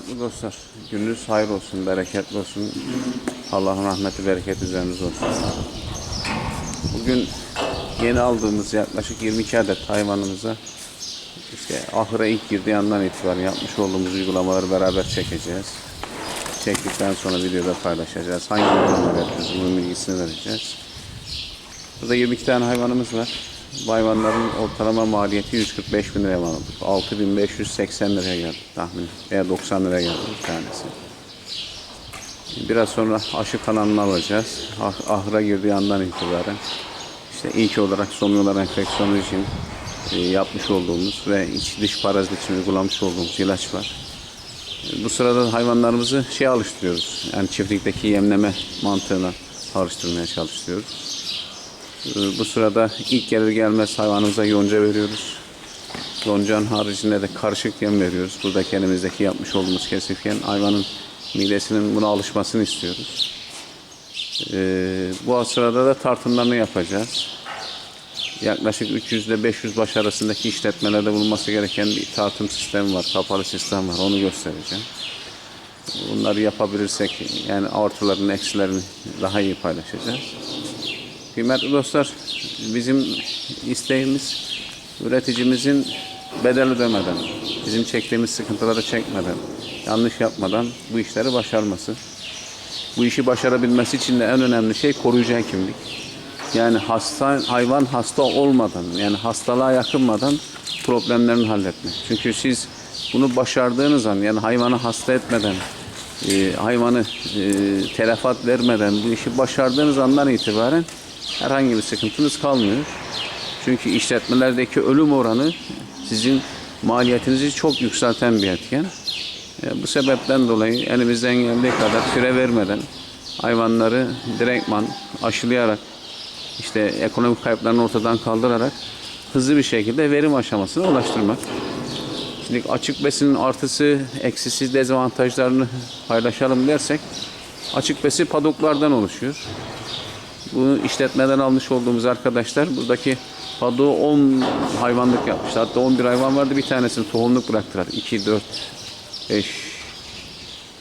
kıymetli dostlar. Gününüz hayır olsun, bereketli olsun. Allah'ın rahmeti, bereketi üzerinize olsun. Bugün yeni aldığımız yaklaşık 22 adet hayvanımıza işte ahıra ilk girdiği andan itibaren yapmış olduğumuz uygulamaları beraber çekeceğiz. Çektikten sonra videoda paylaşacağız. Hangi uygulamaları yapıyoruz bunun bilgisini vereceğiz. Burada 22 tane hayvanımız var. Hayvanların ortalama maliyeti 145 bin liraya mal olduk. 6580 liraya geldi tahmin. Veya 90 liraya geldi bir tanesi. Biraz sonra aşı kanalını alacağız. Ah, ahıra girdiği andan itibaren işte ilk olarak somyolar enfeksiyonu için e, yapmış olduğumuz ve iç dış parazit için uygulamış olduğumuz ilaç var. E, Bu sırada hayvanlarımızı şey alıştırıyoruz. Yani çiftlikteki yemleme mantığına alıştırmaya çalışıyoruz. Ee, Bu sırada ilk gelir gelmez hayvanımıza yonca veriyoruz. Yoncanın haricinde de karışık yem veriyoruz. Burada kendimizdeki yapmış olduğumuz kesif yem hayvanın midesinin buna alışmasını istiyoruz. Ee, bu sırada da tartımlarını yapacağız. Yaklaşık 300 ile 500 baş arasındaki işletmelerde bulunması gereken bir tartım sistemi var. Kapalı sistem var. Onu göstereceğim. Bunları yapabilirsek yani artılarını, eksilerini daha iyi paylaşacağız. Kıymetli dostlar, bizim isteğimiz üreticimizin bedel ödemeden, bizim çektiğimiz sıkıntıları çekmeden, yanlış yapmadan bu işleri başarması. Bu işi başarabilmesi için de en önemli şey koruyucu hekimlik. Yani hasta hayvan hasta olmadan, yani hastalığa yakınmadan problemlerini halletmek. Çünkü siz bunu başardığınız an, yani hayvanı hasta etmeden, e, hayvanı e, telefat vermeden bu işi başardığınız andan itibaren herhangi bir sıkıntınız kalmıyor. Çünkü işletmelerdeki ölüm oranı sizin maliyetinizi çok yükselten bir etken. E, bu sebepten dolayı elimizden geldiği kadar süre vermeden hayvanları direktman aşılayarak işte ekonomik kayıplarını ortadan kaldırarak hızlı bir şekilde verim aşamasına ulaştırmak. Şimdi açık besinin artısı, eksisi, dezavantajlarını paylaşalım dersek açık besi padoklardan oluşuyor. Bu işletmeden almış olduğumuz arkadaşlar buradaki padoğu 10 hayvanlık yapmışlar. Hatta 11 hayvan vardı bir tanesini tohumluk bıraktılar. 2, 4, 5,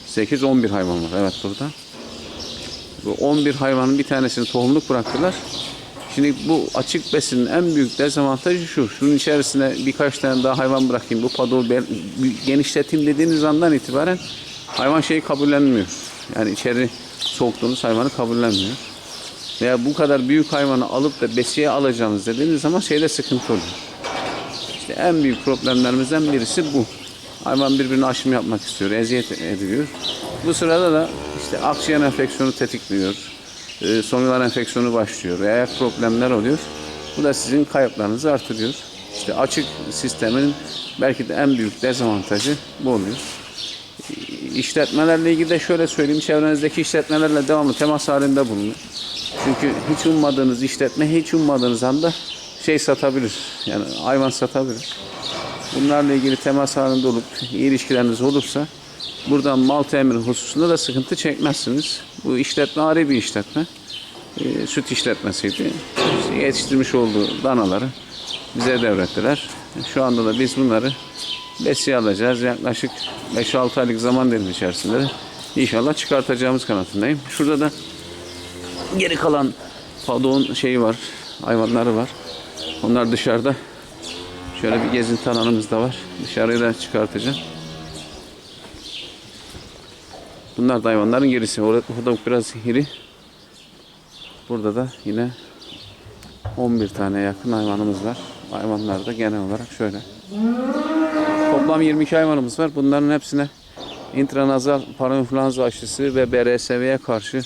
8, 11 hayvan var. Evet burada. Bu 11 hayvanın bir tanesini tohumluk bıraktılar. Şimdi bu açık besinin en büyük dezavantajı şu. Şunun içerisine birkaç tane daha hayvan bırakayım. Bu padoğu genişleteyim dediğiniz andan itibaren hayvan şeyi kabullenmiyor. Yani içeri soktuğunuz hayvanı kabullenmiyor. Veya bu kadar büyük hayvanı alıp da besiye alacağınız dediğiniz zaman şeyde sıkıntı oluyor. İşte en büyük problemlerimizden birisi bu. Hayvan birbirine aşım yapmak istiyor, eziyet ediliyor. Bu sırada da işte akciğer enfeksiyonu tetikliyor. E, enfeksiyonu başlıyor ve ayak problemler oluyor. Bu da sizin kayıplarınızı artırıyor. İşte açık sistemin belki de en büyük dezavantajı bu oluyor. İşletmelerle ilgili de şöyle söyleyeyim. Çevrenizdeki işletmelerle devamlı temas halinde bulunun. Çünkü hiç ummadığınız işletme hiç ummadığınız anda şey satabilir. Yani hayvan satabilir. Bunlarla ilgili temas halinde olup iyi ilişkileriniz olursa buradan mal temin hususunda da sıkıntı çekmezsiniz. Bu işletme ayrı bir işletme. Ee, süt işletmesiydi. İşte yetiştirmiş olduğu danaları bize devrettiler. Şu anda da biz bunları besiye alacağız. Yaklaşık 5-6 aylık zaman dilimi içerisinde de inşallah çıkartacağımız kanatındayım. Şurada da geri kalan padoğun şeyi var, hayvanları var. Onlar dışarıda. Şöyle bir gezinti alanımız da var. Dışarıya da çıkartacağım. Bunlar da hayvanların gerisi. Orada, orada biraz iri. Burada da yine 11 tane yakın hayvanımız var. Hayvanlar da genel olarak şöyle. Toplam 22 hayvanımız var. Bunların hepsine intranazal parainfluenza aşısı ve BRSV'ye karşı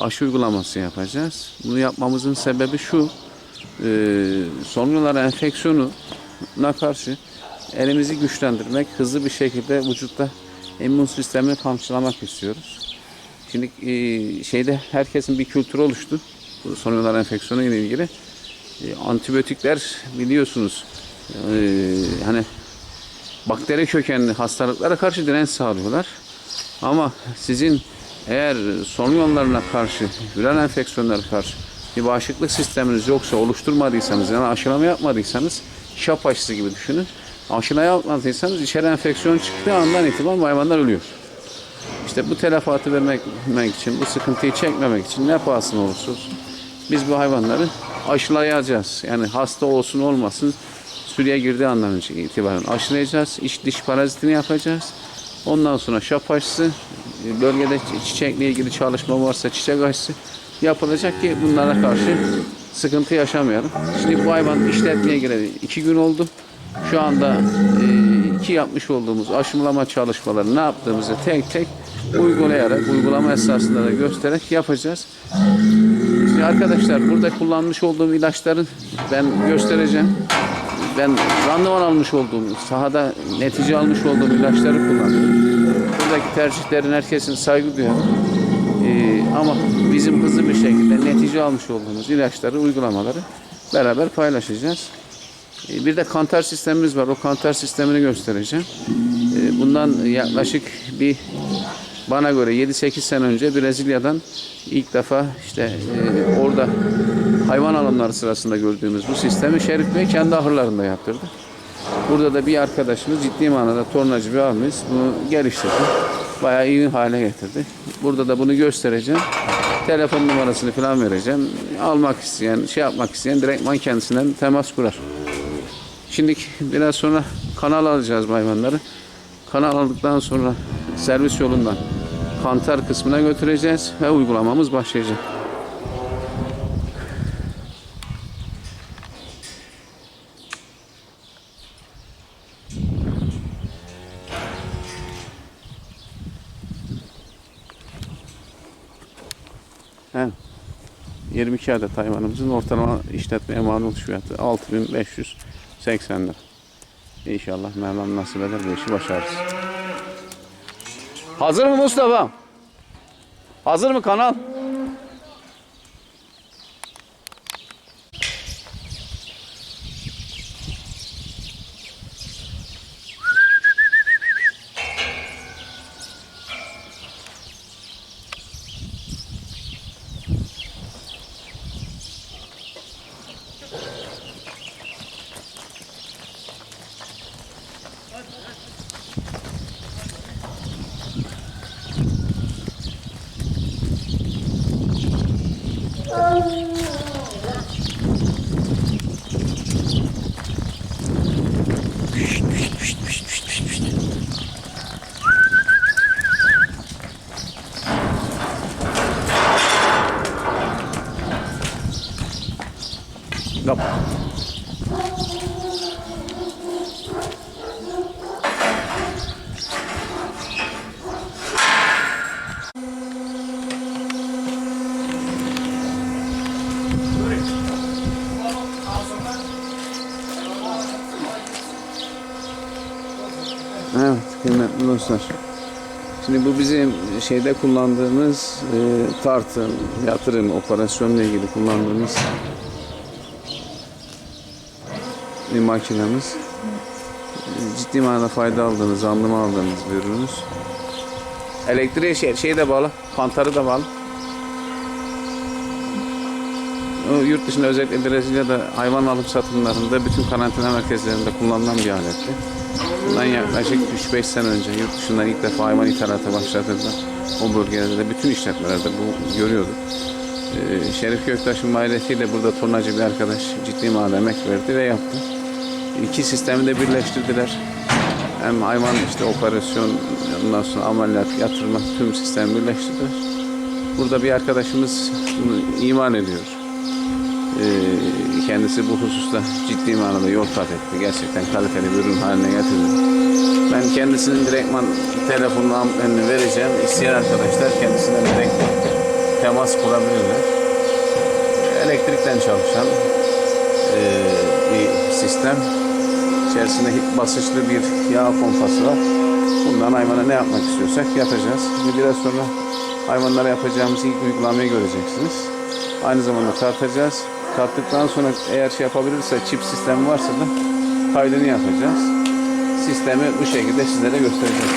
aşı uygulaması yapacağız. Bunu yapmamızın sebebi şu. E, solunumlar enfeksiyonuna karşı elimizi güçlendirmek, hızlı bir şekilde vücutta immün sistemini kamçılamak istiyoruz. Şimdi e, şeyde herkesin bir kültürü oluştu. Bu solunumlar enfeksiyonu ile ilgili. E, antibiyotikler biliyorsunuz e, hani bakteri kökenli hastalıklara karşı direnç sağlıyorlar. Ama sizin eğer solunum yollarına karşı, viral enfeksiyonlara karşı bir bağışıklık sisteminiz yoksa, oluşturmadıysanız, yani aşılama yapmadıysanız şap aşısı gibi düşünün. Aşılayı atmadıysanız içeri enfeksiyon çıktığı andan itibaren hayvanlar ölüyor. İşte bu telefatı vermek için, bu sıkıntıyı çekmemek için ne pahasına olursa biz bu hayvanları aşılayacağız. Yani hasta olsun olmasın sürüye girdiği andan itibaren aşılayacağız. İç diş parazitini yapacağız. Ondan sonra şap aşısı, bölgede çiçekle ilgili çalışma varsa çiçek aşısı yapılacak ki bunlara karşı sıkıntı yaşamayalım. Şimdi bu hayvan işletmeye gireli iki gün oldu. Şu anda e, iki yapmış olduğumuz aşılama çalışmaları ne yaptığımızı tek tek uygulayarak, uygulama esasında da göstererek yapacağız. Şimdi arkadaşlar burada kullanmış olduğum ilaçları ben göstereceğim. Ben randıman almış olduğum, sahada netice almış olduğum ilaçları kullanıyorum. Buradaki tercihlerin herkesin saygı duyuyorum. Ee, ama bizim hızlı bir şekilde netice almış olduğumuz ilaçları, uygulamaları beraber paylaşacağız. Ee, Bir de kantar sistemimiz var. O kantar sistemini göstereceğim. Ee, Bundan yaklaşık bir bana göre 7-8 sene önce Brezilya'dan ilk defa işte e, orada hayvan alımları sırasında gördüğümüz bu sistemi Şerif Bey kendi ahırlarında yaptırdı. Burada da bir arkadaşımız ciddi manada tornacı bir abimiz bunu geliştirdi. Bayağı iyi hale getirdi. Burada da bunu göstereceğim. Telefon numarasını falan vereceğim. Almak isteyen, şey yapmak isteyen direktman kendisinden temas kurar. Şimdi biraz sonra kanal alacağız hayvanları. Kanal aldıktan sonra servis yolundan kantar kısmına götüreceğiz ve uygulamamız başlayacak. 22 adet hayvanımızın ortalama işletmeye mal fiyatı 6580 lira. İnşallah Mevlam nasip eder bu işi başarırız. Hazır mı Mustafa? Hazır mı kanal? Evet kıymetli dostlar. Şimdi bu bizim şeyde kullandığımız e, tartım, yatırım, operasyonla ilgili kullandığımız bir makinemiz. Ciddi manada fayda aldığınız, anlamı aldığınız bir ürünümüz. Elektriğe şey, şey de bağlı, kantarı da bağlı. O yurt dışında özellikle Brezilya'da hayvan alım satımlarında bütün karantina merkezlerinde kullanılan bir aletti. Bundan yaklaşık 3-5 sene önce yurt dışından ilk defa hayvan ithalatı başlatıldı. O bölgelerde de bütün işletmelerde bu görüyorduk. Ee, Şerif Göktaş'ın ailesiyle burada turnacı bir arkadaş ciddi manada emek verdi ve yaptı. İki sistemi de birleştirdiler. Hem hayvan işte operasyon, ondan sonra ameliyat, yatırma tüm sistemi birleştirdiler. Burada bir arkadaşımız iman ediyor. Ee, kendisi bu hususta ciddi manada yol kat etti. Gerçekten kaliteli bir ürün haline getirdi. Ben kendisinin direktman telefonunu vereceğim. İsteyen arkadaşlar kendisine direkt temas kurabilirler. Elektrikten çalışan e, bir sistem. İçerisinde basınçlı bir yağ pompası var. Bundan hayvana ne yapmak istiyorsak yapacağız. Şimdi biraz sonra hayvanlara yapacağımız ilk uygulamayı göreceksiniz. Aynı zamanda tartacağız. Kattıktan sonra eğer şey yapabilirse çip sistemi varsa da kaydını yapacağız. Sistemi bu şekilde sizlere göstereceğiz.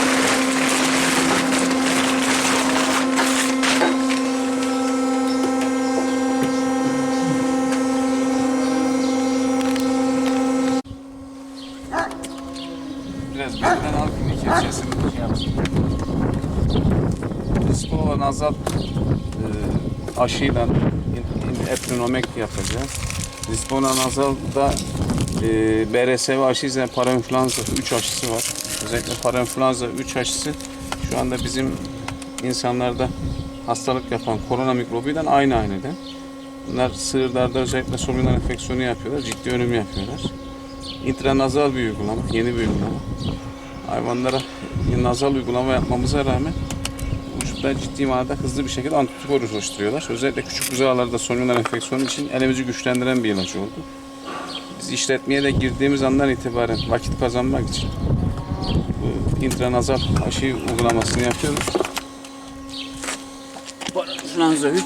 Biraz benden al ki keçesini şey yapsın. Riskli olan e, aşıyla in- in- epiromek yapacağız. Dispo nazalda e, BRSV aşıyla parainfluenza 3 aşısı var. Özellikle parainfluenza 3 aşısı şu anda bizim insanlarda hastalık yapan korona mikrobuyla aynı aynıdan. Bunlar sığırlarda özellikle solunum enfeksiyonu yapıyorlar, ciddi ölüm yapıyorlar. İntranazal bir uygulama, yeni bir uygulama. Hayvanlara nazal uygulama yapmamıza rağmen vücutta ciddi manada hızlı bir şekilde antibiyotik oluşturuyorlar. Özellikle küçük buzağlarda solunum enfeksiyonu için elimizi güçlendiren bir ilaç oldu. Biz işletmeye de girdiğimiz andan itibaren vakit kazanmak için bu intranazal aşı uygulamasını yapıyoruz. Parainfluenza 3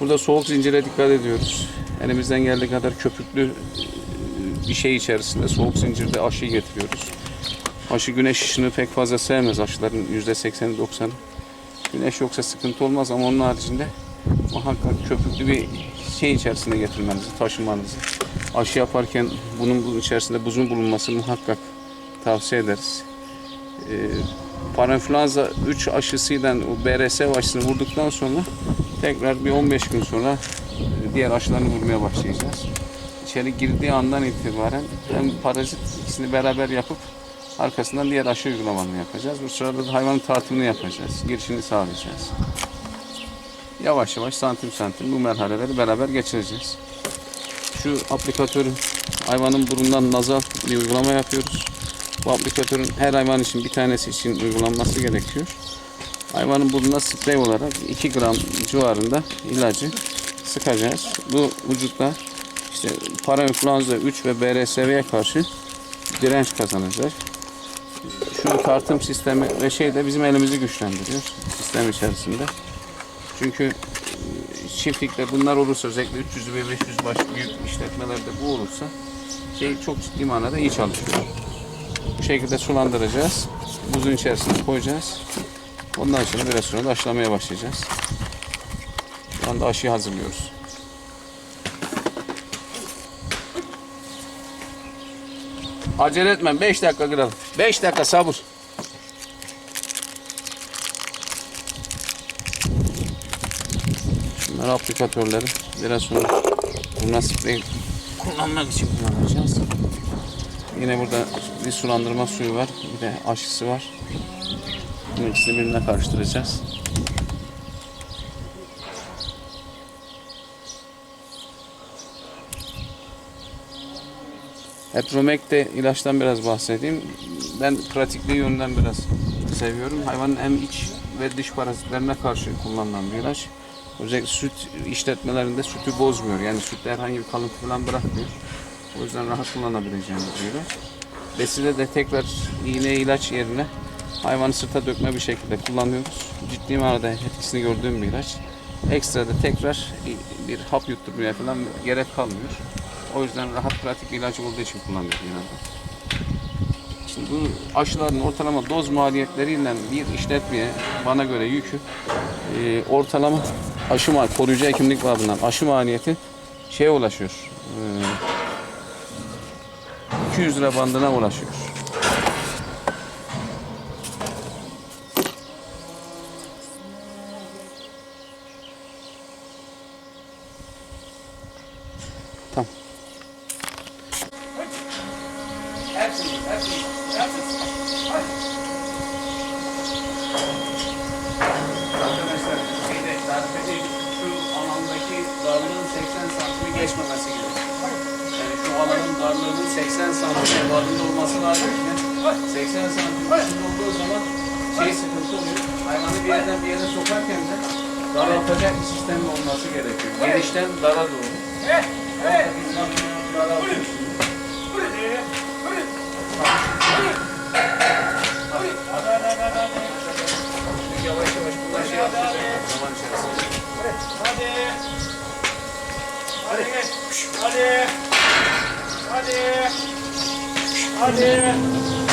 Burada soğuk zincire dikkat ediyoruz. Elimizden geldiği kadar köpüklü bir şey içerisinde soğuk zincirde aşı getiriyoruz. Aşı güneş ışını pek fazla sevmez aşıların %80'i 90'ı. Güneş yoksa sıkıntı olmaz ama onun haricinde muhakkak köpüklü bir şey içerisinde getirmenizi, taşımanızı. Aşı yaparken bunun içerisinde buzun bulunması muhakkak tavsiye ederiz. Ee, parainfluenza 3 aşısıyla o BRS aşısını vurduktan sonra tekrar bir 15 gün sonra e, diğer aşılarını vurmaya başlayacağız. İçeri girdiği andan itibaren hem parazit ikisini beraber yapıp arkasından diğer aşı uygulamalarını yapacağız. Bu sırada da hayvanın tartımını yapacağız. Girişini sağlayacağız. Yavaş yavaş santim santim bu merhaleleri beraber geçireceğiz. Şu aplikatörü hayvanın burundan nazal bir uygulama yapıyoruz. Bu aplikatörün her hayvan için bir tanesi için uygulanması gerekiyor. Hayvanın burnuna sprey olarak 2 gram civarında ilacı sıkacağız. Bu vücutta işte parainfluenza 3 ve BRSV'ye karşı direnç kazanacak. Şu tartım sistemi ve şey de bizim elimizi güçlendiriyor sistem içerisinde. Çünkü e, çiftlikte bunlar olursa özellikle 300 ve 500 baş büyük işletmelerde bu olursa şey çok ciddi manada iyi çalışıyor. Bu şekilde sulandıracağız. Buzun içerisine koyacağız. Ondan sonra biraz sonra da aşılamaya başlayacağız. Şu anda aşıyı hazırlıyoruz. Acele etmem. 5 dakika kıralım. 5 dakika sabır. Şunlar aplikatörleri. Biraz sonra sprey kullanmak için kullanacağız. Yine burada bir sulandırma suyu var. Bir de aşısı var. Bunu ikisini birbirine karıştıracağız. Epromek'te ilaçtan biraz bahsedeyim. Ben pratikliği yönden biraz seviyorum. Hayvanın hem iç ve dış parazitlerine karşı kullanılan bir ilaç. Özellikle süt işletmelerinde sütü bozmuyor. Yani sütte herhangi bir kalıntı falan bırakmıyor. O yüzden rahat kullanabileceğimiz bir ilaç. Besile de tekrar iğne ilaç yerine hayvanı sırta dökme bir şekilde kullanıyoruz. Ciddi manada etkisini gördüğüm bir ilaç. Ekstra da tekrar bir hap yutturmaya falan gerek kalmıyor. O yüzden rahat pratik bir ilaç olduğu için kullanıyoruz genelde. Şimdi bu aşıların ortalama doz maliyetleriyle bir işletmeye bana göre yükü e, ortalama aşı mal koruyucu hekimlik babından aşı maliyeti şeye ulaşıyor. E, 200 lira bandına ulaşıyor. Hepsini, hepsini, hepsini. Arkadaşlar şeyde tarifede şu alandaki darlığın 80 santimi geçmemesi gerekiyor. Yani şu alanın darlığının 80 santim evadında olması lazım ki 80 santim dışında olduğu zaman şey sıkıntı oluyor. Hayvanı bir yerden bir yere sokarken de daraltacak bir sistem olması gerekiyor. Genişten dara doğru. Orada biz Yavaş yavaş bunlar şey yapacak zaman içerisinde. Hadi. Hadi. Hadi. Hadi. Hadi. Hadi.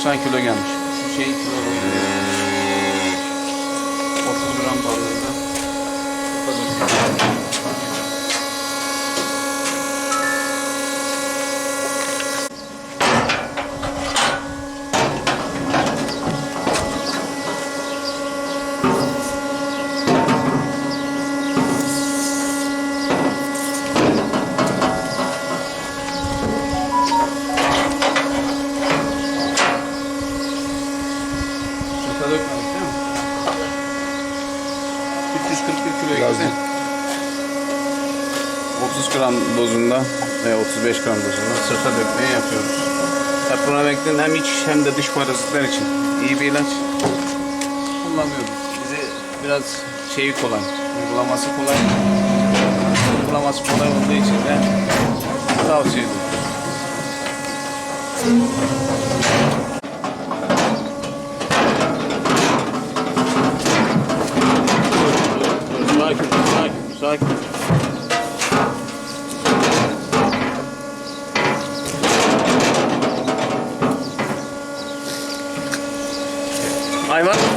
280-290 kilo gelmiş. Şey kilo 30 dozunda ve 35 gram dozunda sırta dökmeyi yapıyoruz. Epronamekt'in hem iç hem de dış parazitler için iyi bir ilaç. Kullanıyoruz. Bize biraz şeyi kolay, uygulaması kolay. Uygulaması kolay olduğu için de tavsiye ediyorum.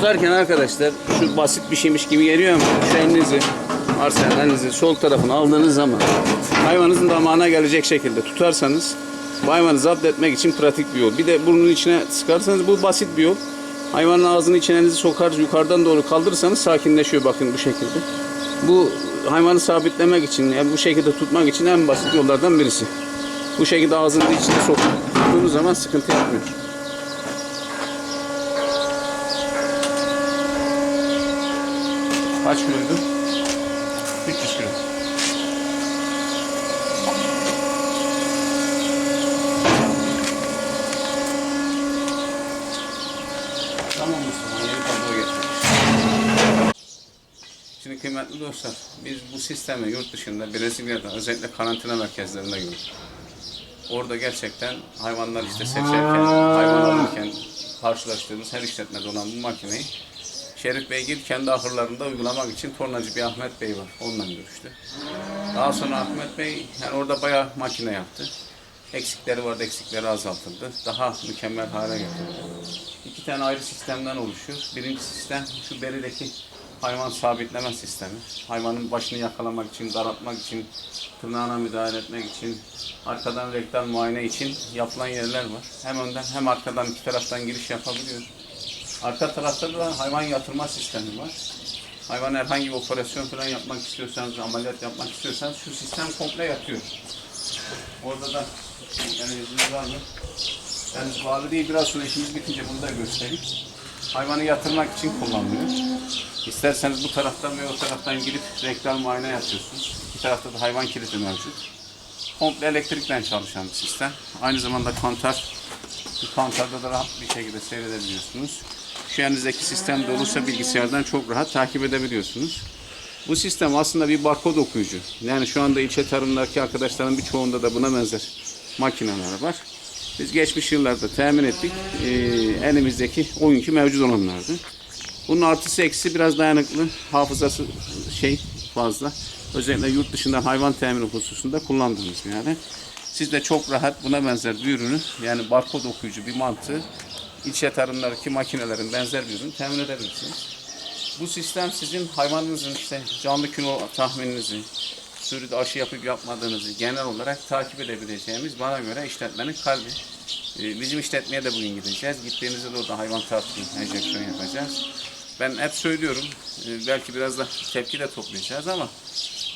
Tutarken arkadaşlar şu basit bir şeymiş gibi geliyor ama şu elinizi arsa elinizi sol tarafına aldığınız zaman hayvanınızın damağına gelecek şekilde tutarsanız hayvanı zapt etmek için pratik bir yol. Bir de burnun içine sıkarsanız bu basit bir yol. Hayvanın ağzının içine elinizi sokar yukarıdan doğru kaldırırsanız sakinleşiyor bakın bu şekilde. Bu hayvanı sabitlemek için yani bu şekilde tutmak için en basit yollardan birisi. Bu şekilde ağzının içine soktuğunuz zaman sıkıntı yapmıyor. Kaç kiloydu? 300 kilo. Tamam Mustafa, yeni tabloya geçmiş. Şimdi kıymetli dostlar, biz bu sistemi yurt dışında, Brezilya'da, özellikle karantina merkezlerinde gördük. Orada gerçekten hayvanlar işte seçerken, hayvan alırken karşılaştığımız her işletmede olan bu makineyi Şerif Beygir kendi ahırlarında uygulamak için tornacı bir Ahmet Bey var. Onunla görüştü. Daha sonra Ahmet Bey yani orada bayağı makine yaptı. Eksikleri vardı, eksikleri azaltıldı. Daha mükemmel hale getirdi. İki tane ayrı sistemden oluşuyor. Birinci sistem şu berideki hayvan sabitleme sistemi. Hayvanın başını yakalamak için, daraltmak için, tırnağına müdahale etmek için, arkadan rektal muayene için yapılan yerler var. Hem önden hem arkadan iki taraftan giriş yapabiliyor. Arka tarafta da hayvan yatırma sistemi var. Hayvan herhangi bir operasyon falan yapmak istiyorsanız, ameliyat yapmak istiyorsanız şu sistem komple yatıyor. Orada da yani yüzünüz var mı? Yani bağlı değil, biraz sonra işimiz bitince bunu da göstereyim. Hayvanı yatırmak için kullanılıyor. İsterseniz bu taraftan ve o taraftan girip rektal muayene yapıyorsunuz. İki tarafta da hayvan kilidi mevcut. Komple elektrikten çalışan bir sistem. Aynı zamanda kantar, kantarda da rahat bir şekilde seyredebiliyorsunuz. Şu elinizdeki sistem de olursa bilgisayardan çok rahat takip edebiliyorsunuz. Bu sistem aslında bir barkod okuyucu. Yani şu anda ilçe tarımdaki arkadaşların birçoğunda da buna benzer makineler var. Biz geçmiş yıllarda temin ettik. Ee, elimizdeki oyunki mevcut olanlardı. Bunun artısı eksisi biraz dayanıklı. Hafızası şey fazla. Özellikle yurt dışından hayvan temini hususunda kullandığımız yani. Siz de çok rahat buna benzer bir ürünü yani barkod okuyucu bir mantığı ilçe tarımlardaki makinelerin benzer bir ürünü temin edebilirsiniz. Bu sistem sizin hayvanınızın işte canlı kilo tahmininizi, sürüde aşı yapıp yapmadığınızı genel olarak takip edebileceğimiz bana göre işletmenin kalbi. Ee, Bizim işletmeye de bugün gideceğiz. Gittiğimizde de orada hayvan tartımı, enjeksiyon yapacağız. Ben hep söylüyorum, e, belki biraz da tepki de toplayacağız ama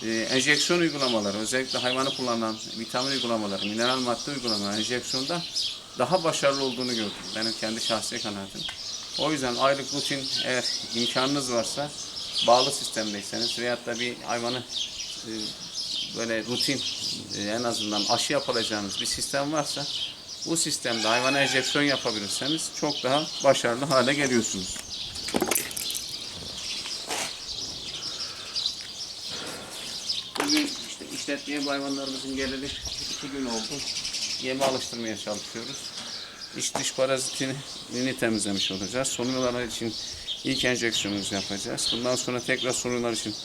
e, enjeksiyon uygulamaları, özellikle hayvanı kullanan vitamin uygulamaları, mineral madde uygulamaları enjeksiyonda daha başarılı olduğunu gördüm. Benim kendi şahsi kanaatim. O yüzden aylık rutin eğer imkanınız varsa bağlı sistemdeyseniz veyahut da bir hayvanı e, böyle rutin e, en azından aşı yapılacağınız bir sistem varsa bu sistemde hayvana enjeksiyon yapabilirseniz çok daha başarılı hale geliyorsunuz. Bugün işte işletmeye bu hayvanlarımızın geleli iki gün oldu. Yeme alıştırmaya çalışıyoruz. İç dış parazitini temizlemiş olacağız. Sonular için ilk enjeksiyonumuzu yapacağız. Bundan sonra tekrar sonular için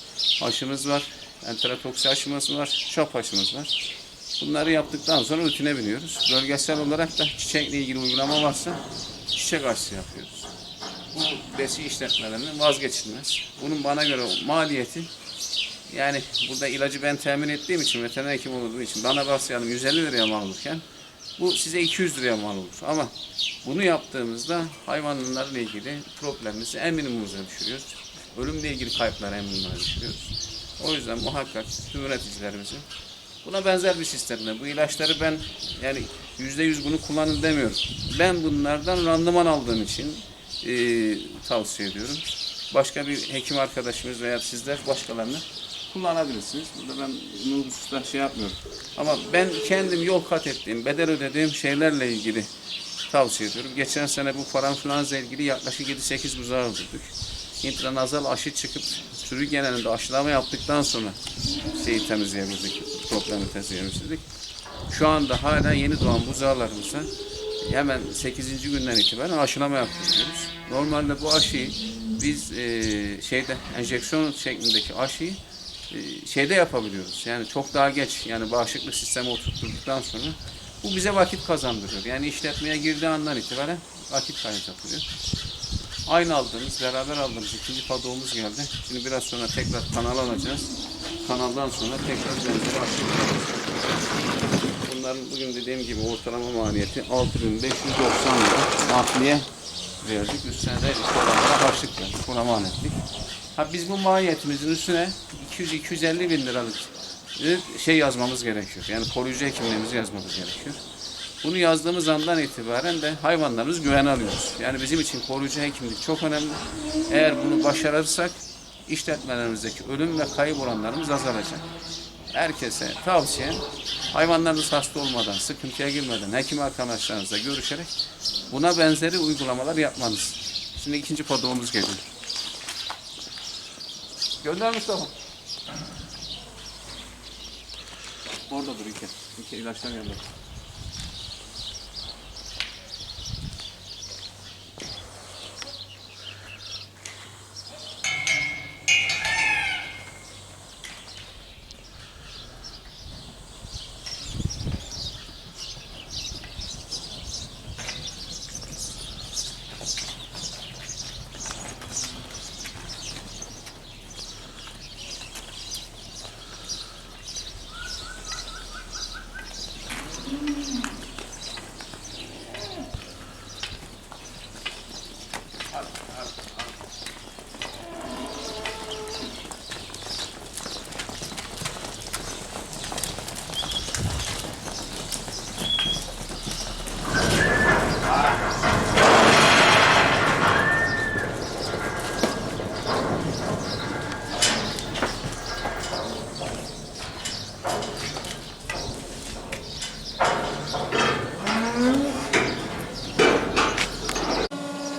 aşımız var. Enterotoksi aşımız var. Şap aşımız var. Bunları yaptıktan sonra rutine biniyoruz. Bölgesel olarak da çiçekle ilgili uygulama varsa çiçek aşısı yapıyoruz. Bu besi işletmelerinin vazgeçilmez. Bunun bana göre maliyeti yani burada ilacı ben temin ettiğim için, veteriner hekim olduğum için bana varsayalım 150 liraya mal olurken bu size 200 liraya mal olur. Ama bunu yaptığımızda hayvanlarla ilgili problemimizi en minimumuza düşürüyoruz. Ölümle ilgili kayıpları en minimuma düşürüyoruz. O yüzden muhakkak tüm üreticilerimizin buna benzer bir sistemle bu ilaçları ben yani yüzde yüz bunu kullanın demiyorum. Ben bunlardan randıman aldığım için e, tavsiye ediyorum. Başka bir hekim arkadaşımız veya sizler başkalarını kullanabilirsiniz. Burada ben bu şey yapmıyorum. Ama ben kendim yol kat ettiğim, bedel ödediğim şeylerle ilgili tavsiye ediyorum. Geçen sene bu paranfluanza ilgili yaklaşık 7-8 buzağı öldürdük. İntranazal aşı çıkıp sürü genelinde aşılama yaptıktan sonra şeyi temizleyebildik, problemi temizleyebildik. Şu anda hala yeni doğan buzağlarımıza hemen 8. günden itibaren aşılama yaptırıyoruz. Normalde bu aşıyı biz e, şeyde enjeksiyon şeklindeki aşıyı şeyde yapabiliyoruz. Yani çok daha geç yani bağışıklık sistemi oturttuktan sonra bu bize vakit kazandırıyor. Yani işletmeye girdiği andan itibaren vakit kaybetiliyor. Aynı aldığımız, beraber aldığımız ikinci padoğumuz geldi. Şimdi biraz sonra tekrar kanal alacağız. Kanaldan sonra tekrar benzeri yapacağız. Bunların bugün dediğim gibi ortalama maliyeti 6590 lira. Nakliye verdik. Üstüne de işte harçlık verdik. Buna man ettik. Ha biz bu maliyetimizin üstüne 200-250 bin liralık şey yazmamız gerekiyor. Yani koruyucu hekimliğimizi yazmamız gerekiyor. Bunu yazdığımız andan itibaren de hayvanlarımız güven alıyoruz. Yani bizim için koruyucu hekimlik çok önemli. Eğer bunu başarırsak işletmelerimizdeki ölüm ve kayıp oranlarımız azalacak. Herkese tavsiye hayvanlarınız hasta olmadan, sıkıntıya girmeden hekim arkadaşlarınızla görüşerek buna benzeri uygulamalar yapmanız. Şimdi ikinci padoğumuz geliyor. Gönder Mustafa. Orada dur İlker. İlker ilaçtan yanında.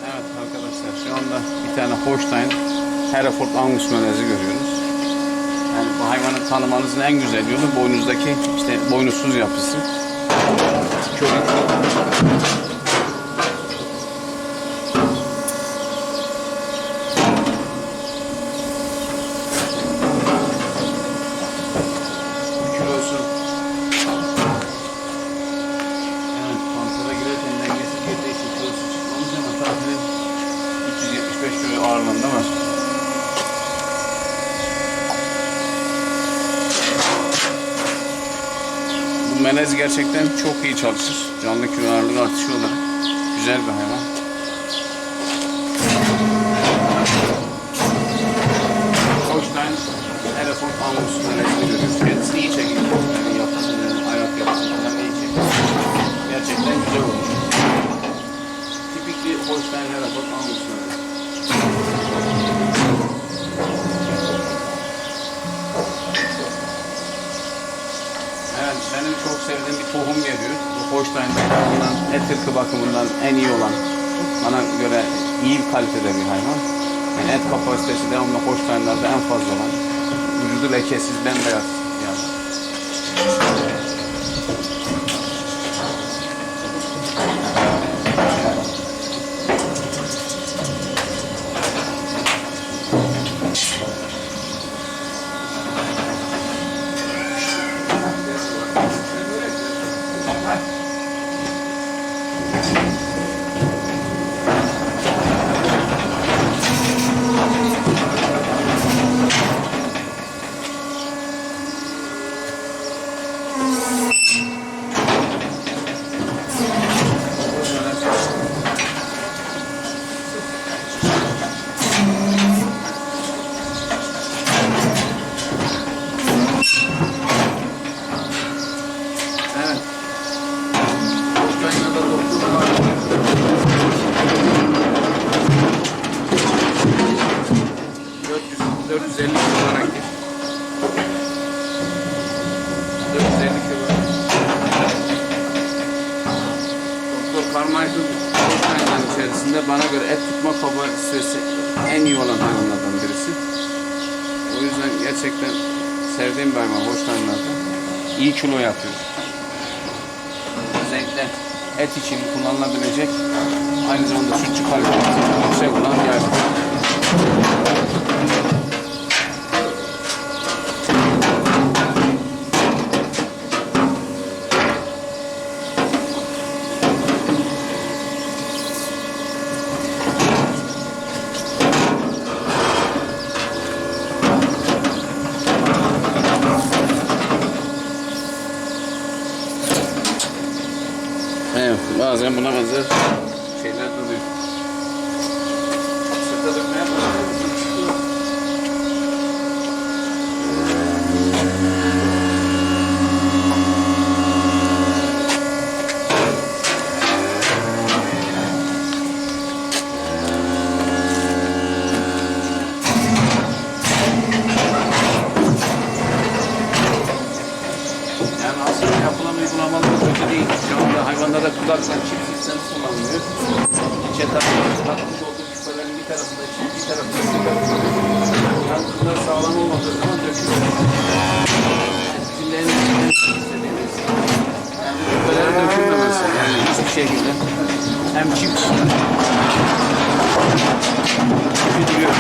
Evet arkadaşlar şu anda bir tane Holstein Hereford Angus melezi görüyoruz. Yani bu hayvanı tanımanızın en güzel yolu boynuzdaki işte boynuzsuz yapısı. Körük. Kilosu Evet, pantolona girerken dengesiz girdiği için kilosu çıkmamış ama tahminen 375 kilo ağırlığında var. Bu melez gerçekten çok iyi çalışır. Canlı kilo ağırlığı artışı olarak güzel bir hayvan. Holstein Hereford Angus melezi. Evet, benim çok sevdiğim bir tohum geliyor. Bu Holstein ırkı bakımından en iyi olan, bana göre iyi bir kalitede bir hayvan. Yani et kapasitesi devamlı Holstein'larda en fazla olan. Vücudu lekesiz, bembeyaz yani. Evet. Holstein'larda doktor var. 400, 450 kilo hareket. 450 kilo. Doktor Carmichael Holstein'ların içerisinde bana göre et tutma kapasitesi en iyi olan hayvanlardan birisi. O yüzden gerçekten sevdiğim bir hayvan Holstein'larda. İyi kilo yapıyor. Özellikle et için kullanılabilecek aynı zamanda sütçü kalitesi yüksek olan bir hayvan. Yani aslında yapılan uygulamalar kötü değil. Şu anda hayvanlarda kulaktan çift sistem kullanılıyor. İçe takılmış, takmış olduğu küpelerin bir tarafında çift, bir tarafında. Yani bunlar sağlam olmadığı zaman dökülüyor. Bizim de en en istediğimiz yani bu küpelerin dökülmemesi. Yani hiçbir şekilde hem çift gidiyor.